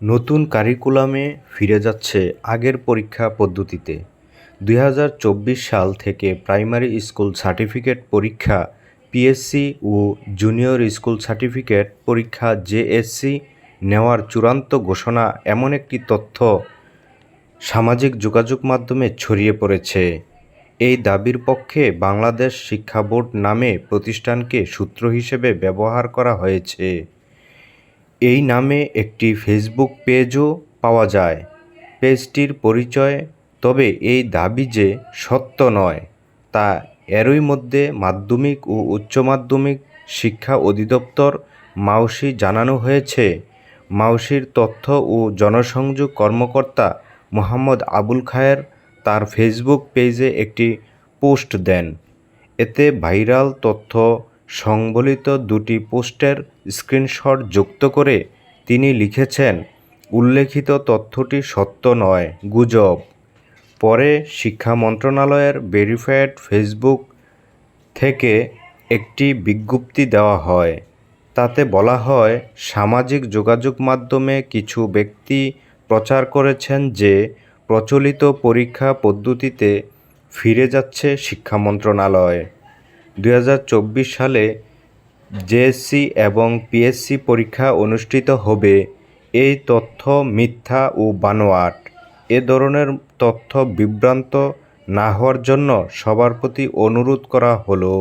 নতুন কারিকুলামে ফিরে যাচ্ছে আগের পরীক্ষা পদ্ধতিতে। দুই হাজার চব্বিশ সাল থেকে প্রাইমারি স্কুল সার্টিফিকেট পরীক্ষা পিএসসি ও জুনিয়র স্কুল সার্টিফিকেট পরীক্ষা জেএসসি নেওয়ার চূড়ান্ত ঘোষণা এমন একটি তথ্য সামাজিক যোগাযোগ মাধ্যমে ছড়িয়ে পড়েছে। এই দাবির পক্ষে বাংলাদেশ শিক্ষা বোর্ড নামে প্রতিষ্ঠানকে সূত্র হিসেবে ব্যবহার করা হয়েছে। এই নামে একটি ফেসবুক পেজও পাওয়া যায়। পেজটির পরিচয় তবে এই দাবি যে সত্য নয়, তা এরই মধ্যে মাধ্যমিক ও উচ্চ মাধ্যমিক শিক্ষা অধিদপ্তর মাউসি জানানো হয়েছে। মাউসির তথ্য ও জনসংযোগ কর্মকর্তা মোহাম্মদ আবুল খায়ের তার ফেসবুক পেজে একটি পোস্ট দেন। এতে ভাইরাল তথ্য সংবলিত দুটি পোস্টের স্ক্রিনশট যুক্ত করে তিনি লিখেছেন, উল্লেখিত তথ্যটি সত্য নয়, গুজব। পরে শিক্ষা মন্ত্রণালয়ের ভেরিফায়েড ফেসবুক থেকে একটি বিজ্ঞপ্তি দেওয়া হয়। তাতে বলা হয়, সামাজিক যোগাযোগ মাধ্যমে কিছু ব্যক্তি প্রচার করেছেন যে প্রচলিত পরীক্ষা পদ্ধতিতে ফিরে যাচ্ছে শিক্ষা মন্ত্রণালয়। চব্বিশ সালে জেএসসি এবং পিএসসি পরীক্ষা অনুষ্ঠিত হবে। এই তথ্য মিথ্যা ও বানোয়াট। এ ধরনের তথ্য বিভ্রান্ত না হওয়ার জন্য সবার প্রতি অনুরোধ করা হলো।